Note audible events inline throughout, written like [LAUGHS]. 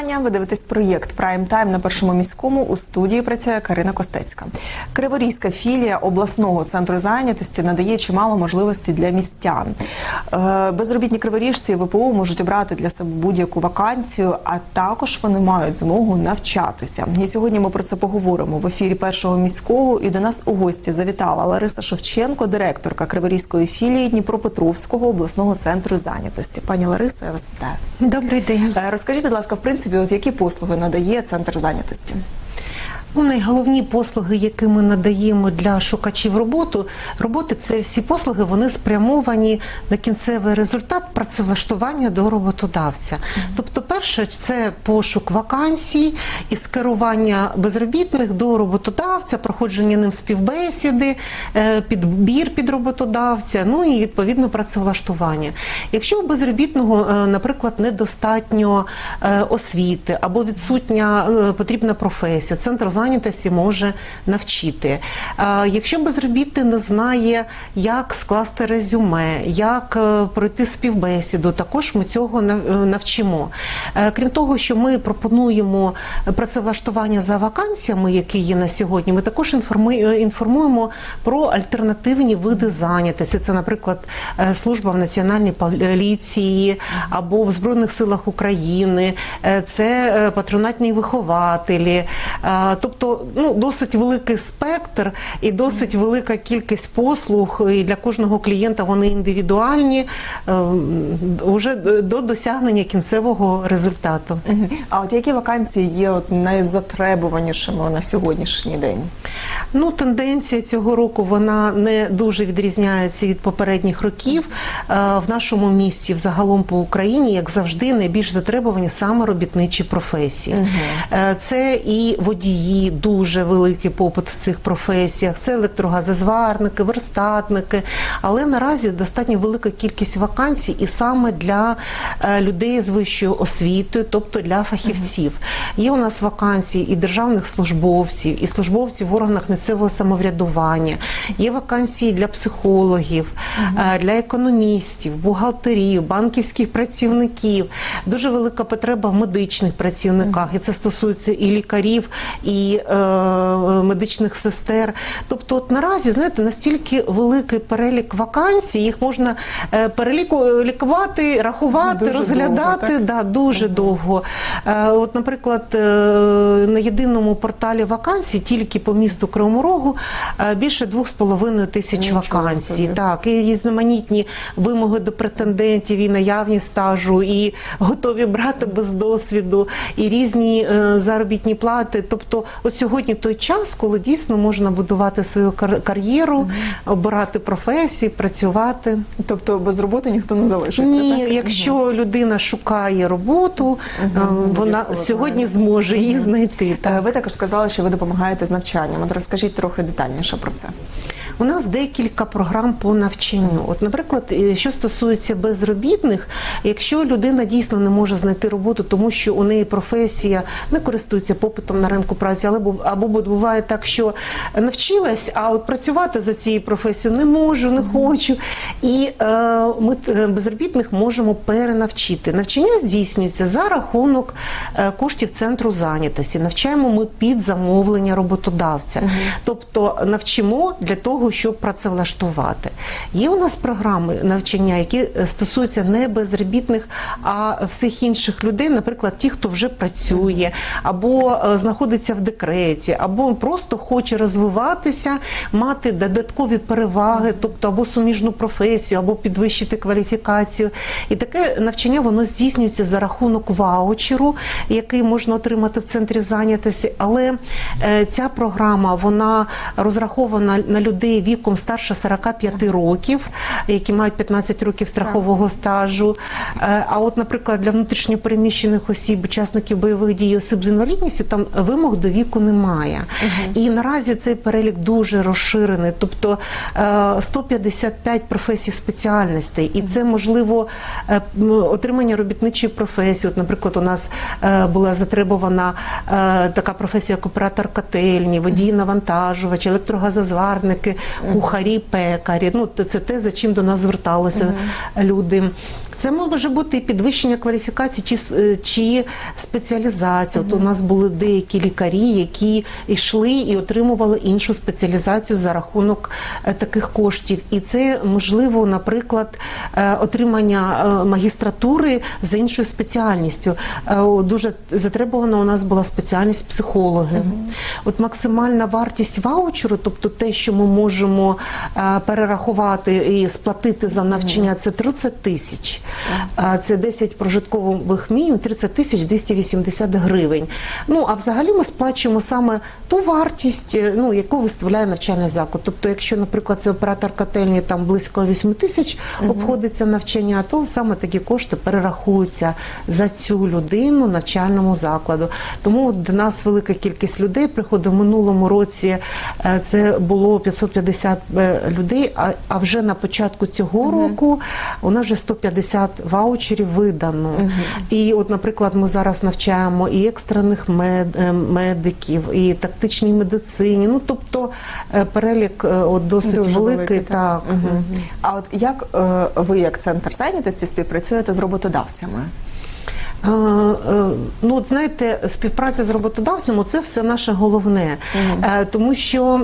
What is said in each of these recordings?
вітання. Ви дивитесь проєкт Прайм Тайм на першому міському. У студії працює Карина Костецька. Криворізька філія обласного центру зайнятості надає чимало можливостей для містян. Е, Безробітні криворіжці ВПО можуть обрати для себе будь-яку вакансію, а також вони мають змогу навчатися. І сьогодні ми про це поговоримо в ефірі першого міського. І до нас у гості завітала Лариса Шевченко, директорка Криворізької філії Дніпропетровського обласного центру зайнятості. Пані Ларисо, я вас вітаю. Добрий день. Е, Розкажіть, будь ласка, в принципі, от які послуги надає центр зайнятості? Ну, найголовні послуги, які ми надаємо для шукачів роботу, роботи, це всі послуги, вони спрямовані на кінцевий результат працевлаштування до роботодавця. Тобто, перше, це пошук вакансій і скерування безробітних до роботодавця, проходження ним співбесіди, е, підбір під роботодавця, ну і відповідно працевлаштування. Якщо у безробітного, е, наприклад, недостатньо е, освіти або відсутня потрібна професія, центр зайнятості може навчити. Якщо безробітний не знає, як скласти резюме, як пройти співбесіду, також ми цього нав- навчимо. Е, Крім того, що ми пропонуємо працевлаштування за вакансіями, які є на сьогодні, ми також е, інформуємо про альтернативні види зайнятості. Це, наприклад, е, служба в національній поліції або в Збройних силах України, це патронатні вихователі. Тобто, ну досить великий спектр і досить велика кількість послуг. І для кожного клієнта вони індивідуальні вже до досягнення кінцевого. А от які вакансії є от найзатребуванішими на сьогоднішній день? Ну, тенденція цього року вона не дуже відрізняється від попередніх років. Е, В нашому місті, взагалом по Україні, як завжди, найбільш затребувані саме робітничі професії. Е, Це і водії, дуже великий попит в цих професіях. Це електрогазозварники, верстатники. Але наразі достатньо велика кількість вакансій і саме для е, людей з вищою освітою, тобто для фахівців. Є у нас вакансії і державних службовців, і службовців в органах місцевого самоврядування. Є вакансії для психологів, е, для економістів, бухгалтерів, банківських працівників. Дуже велика потреба в медичних працівниках, і це стосується і лікарів, і е, медичних сестер. Тобто, от наразі знаєте, настільки великий перелік вакансій, їх можна е, переліку лікувати, рахувати, Дуже розглядати довго, так? да, дуже довго. Е, От, наприклад, е, на єдиному порталі вакансій тільки по місту Кривому Рогу е, більше 2,5 тисяч вакансій. Так, і різноманітні вимоги до претендентів, і наявність стажу, і готові брати без досвіду, і різні заробітні плати. Тобто, от сьогодні той час, коли дійсно можна будувати свою кар- кар'єру, обирати професії, працювати. Тобто без роботи ніхто не залишиться. Ні, так? якщо людина шукає роботу, е, вона сьогодні зможе її знайти. Е, Так. Ви також сказали, що ви допомагаєте з навчанням. От розкажіть трохи детальніше про це. У нас декілька програм по навчанню. От, наприклад, е, що стосується безробітних, якщо людина дійсно не може знайти роботу, тому що у неї професія не користується попитом на ринку праці, але або буває так, що навчилась, а от працювати за цією професією не можу, не хочу. І е, ми е, безробітних можемо перенавчити. Навчання здійснюється за рахунок е, коштів центру зайнятості. Навчаємо ми під замовлення роботодавця. Тобто навчимо для того, щоб працевлаштувати. Є у нас програми навчання, які е, стосуються не безробітних, а всіх інших людей, наприклад, ті, хто вже працює, або е, знаходиться в декреті, або просто хоче розвиватися, мати додаткові переваги, тобто або суміжну професію, або підвищити кваліфікацію. І таке навчання воно здійснюється за рахунок ваучеру, який можна отримати в центрі зайнятості. Але е, ця програма вона розрахована на людей віком старше 45 років, які мають 15 років страхового стажу. Е, А от, наприклад, для внутрішньопереміщених осіб, учасників бойових дій, осіб з інвалідністю, там вимог до віку немає. І наразі цей перелік дуже розширений, тобто е, 155 професій спеціальностей, і це можливо е, отримання робітничої професії. От, наприклад, у нас е, була затребувана е, така професія, як оператор котельні, водій навантажувач, електрогазозварники, кухарі, пекарі. Ну, це те, за чим до нас зверталися люди. Це може бути і підвищення кваліфікації чи, е, чи спеціалізація. От у нас були деякі лікарі, які йшли і отримували іншу спеціалізацію за рахунок е, таких коштів. І це можливо, наприклад, е, отримання магістратури за іншою спеціальністю. Дуже затребувана у нас була спеціальність психологи. От максимальна вартість ваучеру, тобто те, що ми можемо перерахувати і сплатити за навчання, це 30 тисяч. Це 10 прожиткових мінімум, 30 тисяч 280 гривень. Ну а взагалі ми сплачуємо саме ту вартість, е, ну яку виставляє навчальний заклад. Тобто, якщо, наприклад, це оператор котельні там близько 8 тисяч обходиться навчання, то саме такі кошти перерахуються за цю людину навчальному закладу. Тому до нас велика кількість людей приходить в минулому році. е, Це було 550 е, людей. А, а вже на початку цього року у нас вже 150 ваучерів видано. І, от, наприклад, ми зараз навчаємо і екстрених мед, е, медиків, і тактичній медицині. Ну тобто е, перелік е, от досить Дуже великий. великий, так. Мгм. А от як ви, як центр зайнятості, співпрацюєте з роботодавцями? Е, е, Ну, от знаєте, співпраця з роботодавцем це все наше головне, Е, тому що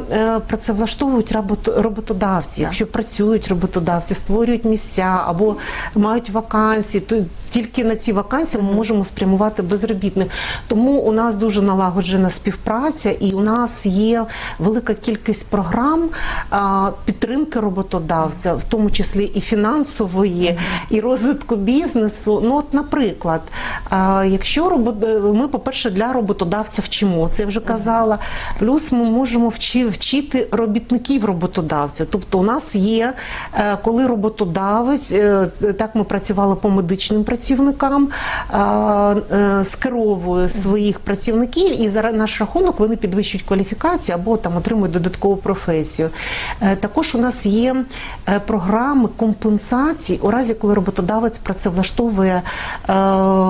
працевлаштовують робот- роботодавці. Якщо працюють роботодавці, створюють місця або мають вакансії, то тільки на ці вакансії ми можемо спрямувати безробітних. Тому у нас дуже налагоджена співпраця, і у нас є велика кількість програм підтримки роботодавця, в тому числі і фінансової, і розвитку бізнесу. Ну, от, наприклад, якщо робот... ми, по-перше, для роботодавця вчимо, це я вже казала. Плюс ми можемо вчити робітників роботодавця. Тобто, у нас є, е, коли роботодавець, е, так ми працювали по медичним працівникам, е, скеровує своїх працівників, і за наш рахунок вони підвищують кваліфікацію або там отримують додаткову професію. Е, Також у нас є е, програми компенсацій у разі, коли роботодавець працевлаштовує е,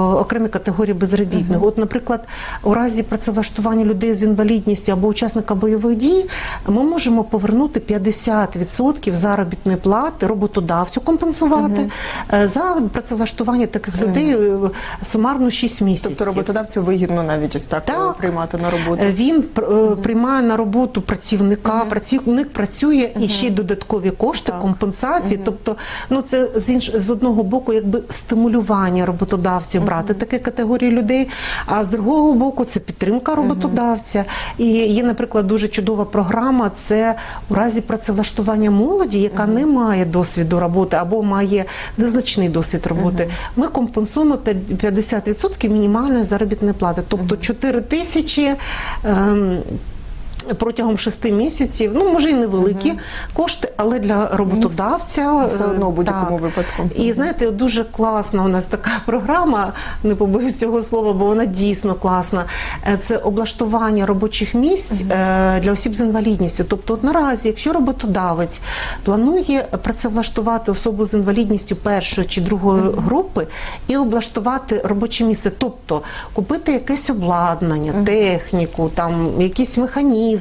окремі категорії безробітних. От, наприклад, у разі працевлаштування людей з інвалідністю або учасника бойових дій, ми можемо повернути 50% заробітної плати роботодавцю компенсувати е, за працевлаштування таких людей е, сумарно 6 місяців. Тобто роботодавцю вигідно навіть ось так, Так. е, приймати на роботу. Він пр- приймає на роботу працівника, працівник працює і ще й додаткові кошти, Так. компенсації. Тобто, ну це з інш з одного боку, якби стимулювання роботодавців брати такі категорії людей. А з другого боку, це підтримка роботодавця. І є, наприклад, дуже чудова програма. Це у разі працевлаштування молоді, яка не має досвіду роботи або має незначний досвід роботи. Ми компенсуємо 50% мінімальної заробітної плати, тобто 4 тисячі. ем, Протягом шести місяців, ну може і невеликі кошти, але для роботодавця все е, одно будь-якому випадку. І знаєте, дуже класна у нас така [LAUGHS] програма, не побоюсь цього слова, бо вона дійсно класна. Е, Це облаштування робочих місць е, для осіб з інвалідністю. Тобто, от наразі, якщо роботодавець планує працевлаштувати особу з інвалідністю першої чи другої групи і облаштувати робоче місце, тобто купити якесь обладнання, техніку, там якісь механізми,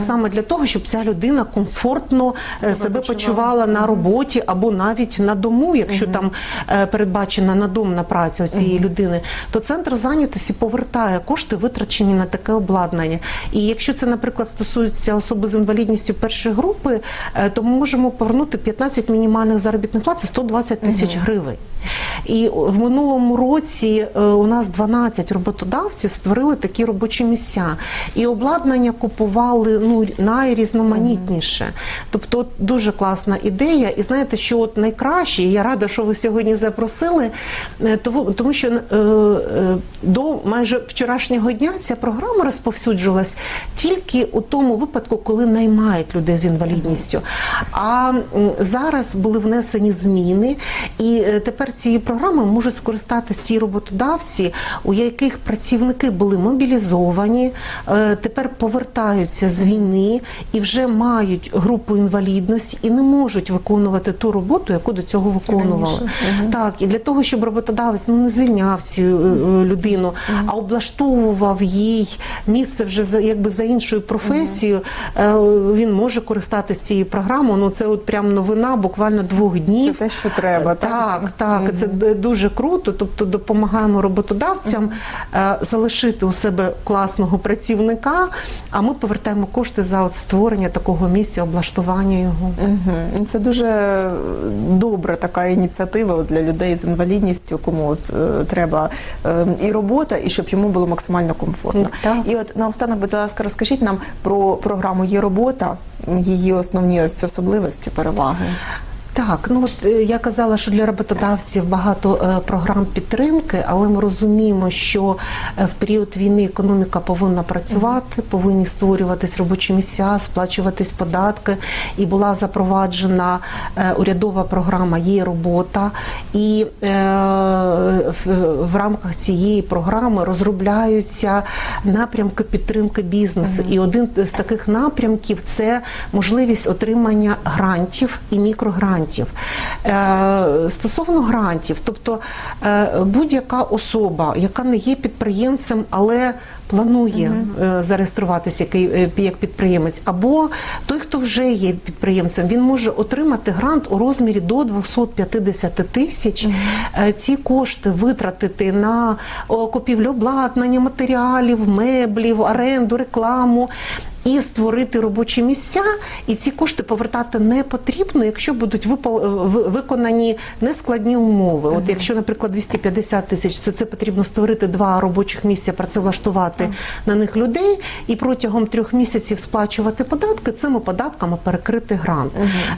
саме для того, щоб ця людина комфортно е, Себе себе почувала. на роботі або навіть на дому, якщо там е, передбачена надомна праця у цієї людини, то центр зайнятості повертає кошти, витрачені на таке обладнання. І якщо це, наприклад, стосується особи з інвалідністю першої групи, е, то ми можемо повернути 15 мінімальних заробітних плат, це 120 тисяч гривень. І в минулому році у нас 12 роботодавців створили такі робочі місця. І обладнання купували ну, найрізноманітніше. Тобто дуже класна ідея. І знаєте, що от найкраще, і я рада, що ви сьогодні запросили, е, тому, що е, е, до майже вчорашнього дня ця програма розповсюджувалась тільки у тому випадку, коли наймають людей з інвалідністю. А зараз були внесені зміни, і тепер цією програмою можуть скористатися ті роботодавці, у яких працівники були мобілізовані, тепер повертають повертаються з війни і вже мають групу інвалідності і не можуть виконувати ту роботу, яку до цього виконували. Раніше. Так, і для того, щоб роботодавець ну не звільняв цю е, е, людину, а облаштовував їй місце вже за якби за іншою професією, е, він може користатися цією програмою. Ну це от прям новина, буквально двох днів. Це те, що треба. Так, так, це дуже круто. Тобто допомагаємо роботодавцям залишити у себе класного працівника, а ми повертаємо кошти за от створення такого місця, облаштування його. Мгм. Це дуже добра така ініціатива для людей з інвалідністю, кому е, треба е, і робота, і щоб йому було максимально комфортно. Так. І от наостанок, будь ласка, розкажіть нам про програму Є робота, її основні особливості, переваги. Так, ну от е, я казала, що для роботодавців багато е, програм підтримки, але ми розуміємо, що е, в період війни економіка повинна працювати, повинні створюватись робочі місця, сплачуватись податки. І була запроваджена урядова програма Є робота, і в, в рамках цієї програми розробляються напрямки підтримки бізнесу. І один з таких напрямків це можливість отримання грантів і мікрогрантів. Е, Стосовно грантів, тобто е, будь-яка особа, яка не є підприємцем, але планує е, зареєструватися як, підприємець, або той, хто вже є підприємцем, він може отримати грант у розмірі до 250 тисяч. Е, Ці кошти витратити на купівлю обладнання, матеріалів, меблів, оренду, рекламу. І створити робочі місця, і ці кошти повертати не потрібно, якщо будуть випал- виконані нескладні умови. От якщо, наприклад, 250 тисяч, то це потрібно створити два робочих місця, працевлаштувати на них людей, і протягом трьох місяців сплачувати податки, цими податками перекрити грант.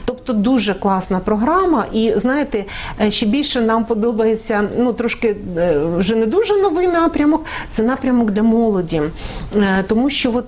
Тобто дуже класна програма. І знаєте, е, ще більше нам подобається ну трошки е, вже не дуже новий напрямок. Це напрямок для молоді, Е, тому що от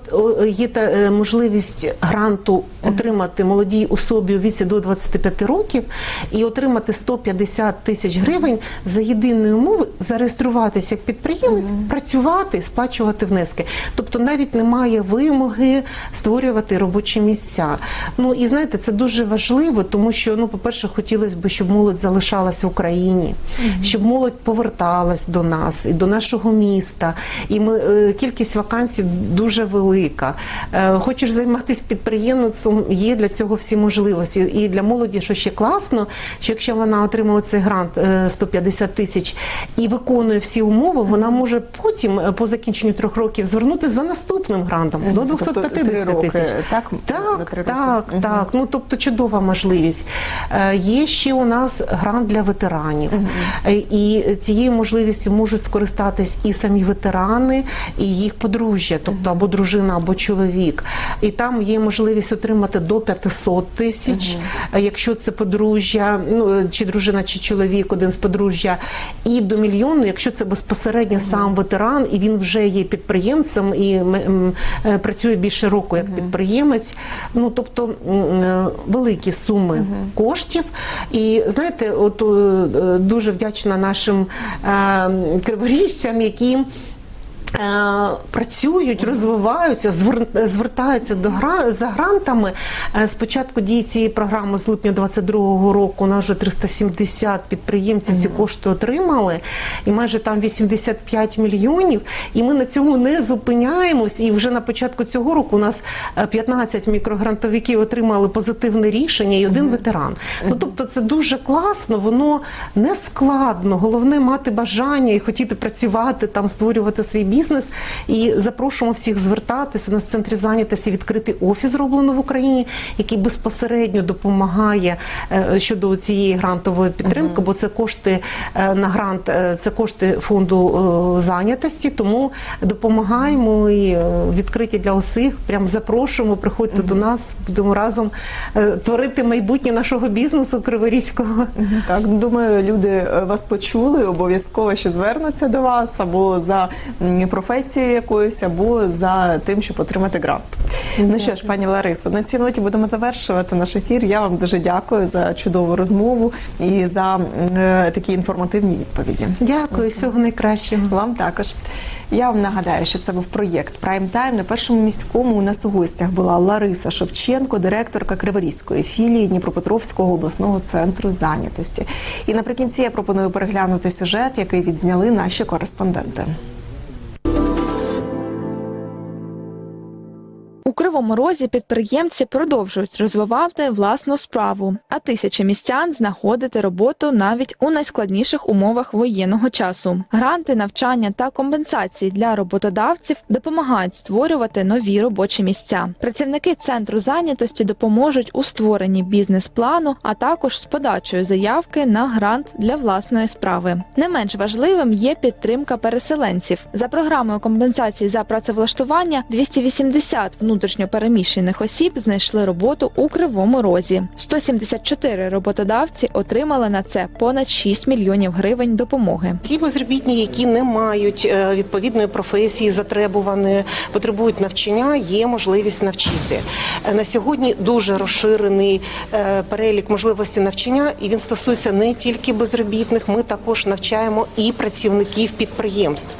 є та е, можливість гранту отримати молодій особі у віці до 25 років і отримати 150 тисяч гривень за єдиної умови зареєструватися як підприємець, працювати, сплачувати внески. Тобто навіть немає вимоги створювати робочі місця. Ну і знаєте, це дуже важливо, тому що ну, по-перше, хотілося б, щоб молодь залишалася в Україні, щоб молодь поверталась до нас і до нашого міста. І ми е, кількість вакансій дуже велика. Е, Хочеш займатися підприємництвом, є для цього всі можливості. І для молоді, що ще класно, що якщо вона отримала цей грант е, 150 тисяч і виконує всі умови, вона може потім, е, по закінченню трьох років, звернутися за наступним грантом до Тобто три 250 тисяч. так? Так, так, так. Ну тобто чудова можливість. Е, Є ще у нас грант для ветеранів, Е, і цією можливістю можуть скористатись і самі ветерани, і їх подружжя, тобто або дружина, або чоловік. І там є можливість отримати до 500 тисяч, е, якщо це подружжя, ну чи дружина, чи чоловік, один з подружжя, і до мільйону, якщо це безпосередньо сам ветеран, і він вже є підприємцем і е, працює більше року як підприємець. Ну тобто е, великі суми коштів. І знаєте, от е, дуже вдячна нашим е, криворіжцям, які. Е, Працюють, розвиваються, звер- звертаються до гра за грантами. Е, Спочатку дії цієї програми з липня 22-го року у нас вже 370 підприємців ці кошти отримали, і майже там 85 мільйонів. І ми на цьому не зупиняємось. І вже на початку цього року у нас е, 15 мікрогрантовиків отримали позитивне рішення, і один ветеран. Ну тобто, це дуже класно, воно не складно. Головне мати бажання і хотіти працювати там, створювати свій бізнес. І запрошуємо всіх звертатись. У нас в центрі зайнятості відкритий офіс зроблено в Україні, який безпосередньо допомагає е, щодо цієї грантової підтримки, бо це кошти е, на грант, е, це кошти фонду зайнятості. Тому допомагаємо і відкриті для усіх. Прям запрошуємо, приходьте до нас, будемо разом творити майбутнє нашого бізнесу криворізького. Так, думаю, люди вас почули, обов'язково ще звернуться до вас або за професією якоюсь, або за тим, щоб отримати грант. Ну що ж, пані Ларисо, на цій ноті будемо завершувати наш ефір. Я вам дуже дякую за чудову розмову і за е, такі інформативні відповіді. Дякую, всього найкращого. Вам також. Я вам нагадаю, що це був проєкт Прайм Тайм. На першому міському у нас у гостях була Лариса Шевченко, директорка Криворізької філії Дніпропетровського обласного центру зайнятості. І наприкінці я пропоную переглянути сюжет, який відзняли наші кореспонденти. Кривому Розі підприємці продовжують розвивати власну справу, а тисячі містян знаходити роботу навіть у найскладніших умовах воєнного часу. Гранти, навчання та компенсації для роботодавців допомагають створювати нові робочі місця. Працівники центру зайнятості допоможуть у створенні бізнес-плану, а також з подачею заявки на грант для власної справи. Не менш важливим є підтримка переселенців за програмою компенсації за працевлаштування 280 внутрішньопереміщених осіб знайшли роботу у Кривому Розі. 174 роботодавці отримали на це понад 6 мільйонів гривень допомоги. Ті безробітні, які не мають е, відповідної професії, затребуваної, потребують навчання, є можливість навчити. Е, На сьогодні дуже розширений е, перелік можливостей навчання, і він стосується не тільки безробітних. Ми також навчаємо і працівників підприємств.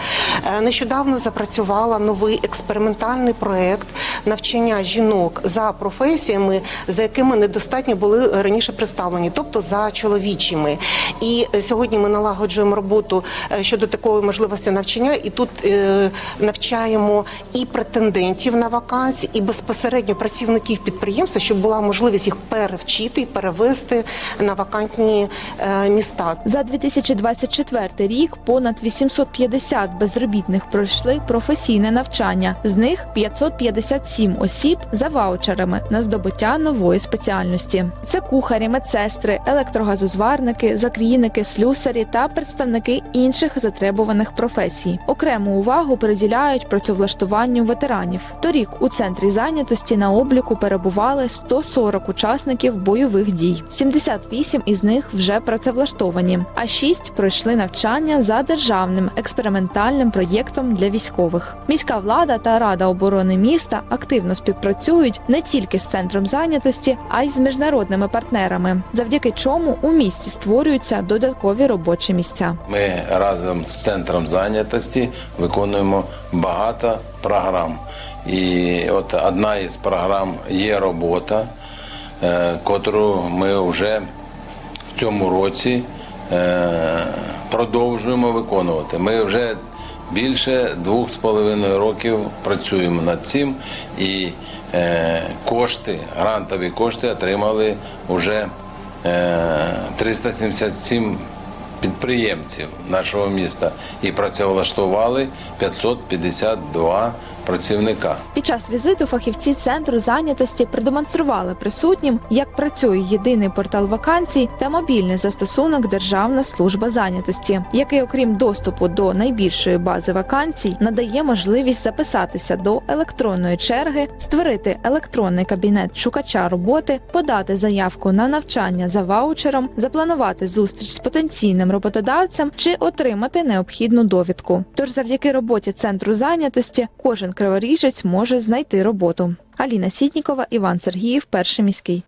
Нещодавно запрацювала новий експериментальний проект навчання жінок за професіями, за якими недостатньо були раніше представлені, тобто за чоловічими. І е, сьогодні ми налагоджуємо роботу е, щодо такої можливості навчання, і тут е, навчаємо і претендентів на вакансії, і безпосередньо працівників підприємства, щоб була можливість їх перевчити і перевести на вакантні міста. За 2024 рік понад 850 безробітних пройшли професійне навчання. З них 557 осіб за ваучерами на здобуття нової спеціальності. Це кухарі, медсестри, електрогазозварники, закрійники, слюсарі та представники інших затребуваних професій. Окрему увагу приділяють працевлаштуванню ветеранів. Торік у центрі зайнятості на обліку перебували 140 учасників бойових дій. 78 із них вже працевлаштовані, а 6 пройшли навчання за державним експериментальним проєктом для військових. Міська влада та рада оборони міста активно співпрацюють не тільки з центром зайнятості, а й з міжнародними партнерами, завдяки чому у місті створюються додаткові робочі місця. Ми разом з центром зайнятості виконуємо багато програм. І от одна із програм є робота, е, котру ми вже в цьому році е, продовжуємо виконувати. Ми вже більше двох з половиною років працюємо над цим і е, кошти, грантові кошти отримали вже е, 377 підприємців нашого міста і працевлаштували 552 працівника. Під час візиту фахівці центру зайнятості продемонстрували присутнім, як працює єдиний портал вакансій та мобільний застосунок Державна служба зайнятості, який, окрім доступу до найбільшої бази вакансій, надає можливість записатися до електронної черги, створити електронний кабінет шукача роботи, подати заявку на навчання за ваучером, запланувати зустріч з потенційним роботодавцем чи отримати необхідну довідку. Тож, завдяки роботі центру зайнятості, кожен криворіжець може знайти роботу. Аліна Сітнікова, Іван Сергіїв, перший міський.